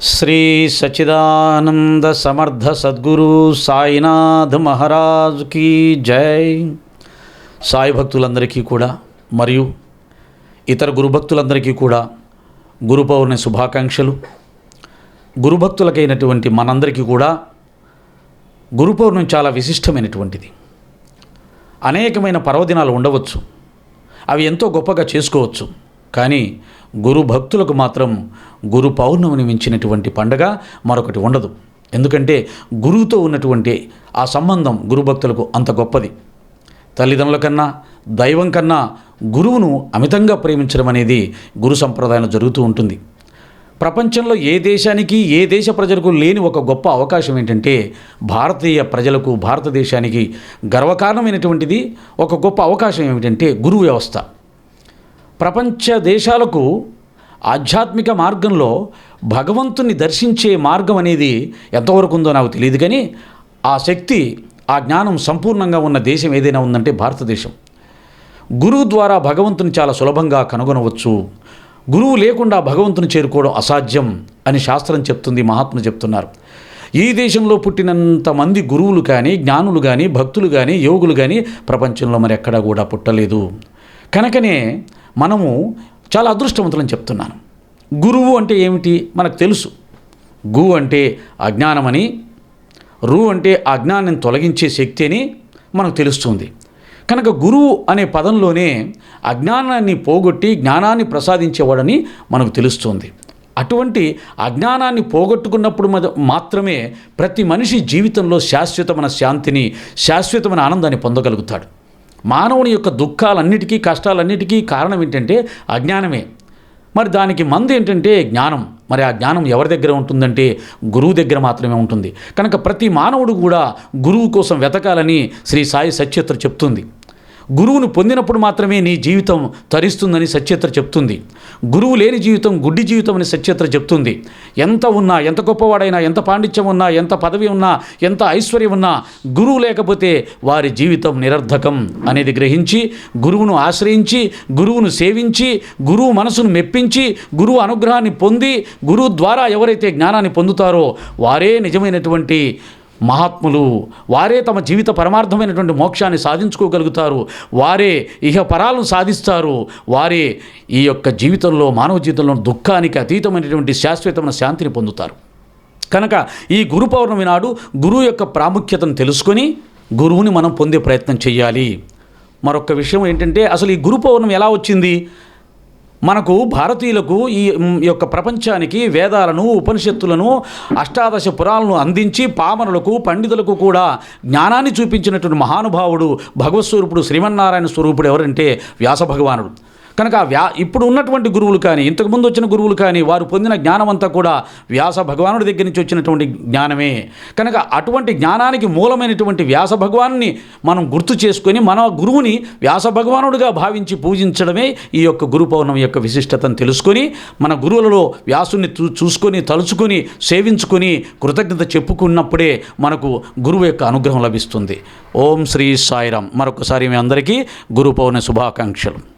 శ్రీ సచిదానంద సమర్థ సద్గురు సాయినాథ్ మహారాజుకి జై. సాయి భక్తులందరికీ కూడా మరియు ఇతర గురుభక్తులందరికీ కూడా గురు పౌర్ణమి శుభాకాంక్షలు. గురుభక్తులకైనటువంటి మనందరికీ కూడా గురు పౌర్ణమి చాలా విశిష్టమైనటువంటిది. అనేకమైన పర్వదినాలు ఉండవచ్చు. అవి ఎంతో గొప్పగా చేసుకోవచ్చు. కానీ గురు భక్తులకు మాత్రం గురు పౌర్ణమిని మించినటువంటి పండగ మరొకటి ఉండదు. ఎందుకంటే గురువుతో ఉన్నటువంటి ఆ సంబంధం గురు భక్తులకు అంత గొప్పది. తల్లిదండ్రుల కన్నా దైవం కన్నా గురువును అమితంగా ప్రేమించడం అనేది గురు సంప్రదాయంలో జరుగుతూ ఉంటుంది. ప్రపంచంలో ఏ దేశానికి ఏ దేశ ప్రజలకు లేని ఒక గొప్ప అవకాశం ఏంటంటే భారతీయ ప్రజలకు భారతదేశానికి గర్వకారణమైనటువంటిది ఒక గొప్ప అవకాశం ఏమిటంటే గురువు వ్యవస్థ. ప్రపంచ దేశాలకు ఆధ్యాత్మిక మార్గంలో భగవంతుని దర్శించే మార్గం అనేది ఎంతవరకు ఉందో నాకు తెలియదు కానీ ఆ శక్తి ఆ జ్ఞానం సంపూర్ణంగా ఉన్న దేశం ఏదైనా ఉందంటే భారతదేశం. గురువు ద్వారా భగవంతుని చాలా సులభంగా కనుగొనవచ్చు. గురువు లేకుండా భగవంతుని చేరుకోవడం అసాధ్యం అని శాస్త్రం చెప్తుంది మహాత్ములు చెప్తున్నారు. ఈ దేశంలో పుట్టినంత మంది గురువులు కానీ జ్ఞానులు కానీ భక్తులు కానీ యోగులు కానీ ప్రపంచంలో మరి ఎక్కడా కూడా పుట్టలేదు. కనుకనే మనము చాలా అదృష్టవంతులని చెప్తున్నాను. గురువు అంటే ఏమిటి? మనకు తెలుసు. గు అంటే అజ్ఞానమని రు అంటే అజ్ఞానం తొలగించే శక్తి అని మనకు తెలుస్తుంది. కనుక గురువు అనే పదంలోనే అజ్ఞానాన్ని పోగొట్టి జ్ఞానాన్ని ప్రసాదించేవాడని మనకు తెలుస్తుంది. అటువంటి అజ్ఞానాన్ని పోగొట్టుకున్నప్పుడు మాత్రమే ప్రతి మనిషి జీవితంలో శాశ్వతమైన శాంతిని శాశ్వతమైన ఆనందాన్ని పొందగలుగుతాడు. మానవుని యొక్క దుఃఖాలన్నిటికీ కష్టాలన్నిటికీ కారణం ఏంటంటే అజ్ఞానమే. మరి దానికి మందు ఏంటంటే జ్ఞానం. మరి ఆ జ్ఞానం ఎవరి దగ్గర ఉంటుందంటే గురువు దగ్గర మాత్రమే ఉంటుంది. కనుక ప్రతి మానవుడు కూడా గురువు కోసం వెతకాలని శ్రీ సాయి సత్యత్ర చెప్తుంది. గురువును పొందినప్పుడు మాత్రమే నీ జీవితం తరిస్తుందని సత్యత్ర చెప్తుంది. గురువు లేని జీవితం గుడ్డి జీవితం అని సత్యత్ర చెప్తుంది. ఎంత ఉన్నా ఎంత గొప్పవాడైనా ఎంత పాండిత్యం ఉన్నా ఎంత పదవి ఉన్నా ఎంత ఐశ్వర్యం ఉన్నా గురువు లేకపోతే వారి జీవితం నిరర్ధకం అనేది గ్రహించి గురువును ఆశ్రయించి గురువును సేవించి గురువు మనసును మెప్పించి గురువు అనుగ్రహాన్ని పొంది గురువు ద్వారా ఎవరైతే జ్ఞానాన్ని పొందుతారో వారే నిజమైనటువంటి మహాత్ములు వారే తమ జీవిత పరమార్థమైనటువంటి మోక్షాన్ని సాధించుకోగలుగుతారు. వారే ఇహ పరాలను సాధిస్తారు. వారే ఈ యొక్క జీవితంలో మానవ జీవితంలో దుఃఖానికి అతీతమైనటువంటి శాశ్వతమైన శాంతిని పొందుతారు. కనుక ఈ గురు పౌర్ణమి నాడు గురువు యొక్క ప్రాముఖ్యతను తెలుసుకొని గురువుని మనం పొందే ప్రయత్నం చేయాలి మరొక విషయం ఏంటంటే అసలు ఈ గురు పౌర్ణమి ఎలా వచ్చింది? మనకు భారతీయులకు ఈ యొక్క ప్రపంచానికి వేదాలను ఉపనిషత్తులను అష్టాదశ పురాలను అందించి పామరులకు పండితులకు కూడా జ్ఞానాన్ని చూపించినటువంటి మహానుభావుడు భగవత్ స్వరూపుడు శ్రీమన్నారాయణ స్వరూపుడు ఎవరంటే వ్యాస భగవానుడు. కనుక వ్యా ఇప్పుడు ఉన్నటువంటి గురువులు కానీ ఇంతకుముందు వచ్చిన గురువులు కానీ వారు పొందిన జ్ఞానం అంతా కూడా వ్యాస భగవానుడి దగ్గర నుంచి వచ్చినటువంటి జ్ఞానమే. కనుక అటువంటి జ్ఞానానికి మూలమైనటువంటి వ్యాస భగవాన్ని మనం గుర్తు చేసుకొని మన గురువుని వ్యాస భగవానుడిగా భావించి పూజించడమే ఈ యొక్క గురు పౌర్ణమి యొక్క విశిష్టతను తెలుసుకొని మన గురువులలో వ్యాసుని చూ చూసుకొని తలుచుకొని సేవించుకొని కృతజ్ఞత చెప్పుకున్నప్పుడే మనకు గురువు యొక్క అనుగ్రహం లభిస్తుంది. ఓం శ్రీ సాయిరాం మరొకసారి మీ అందరికీ గురు పౌర్ణమి శుభాకాంక్షలు.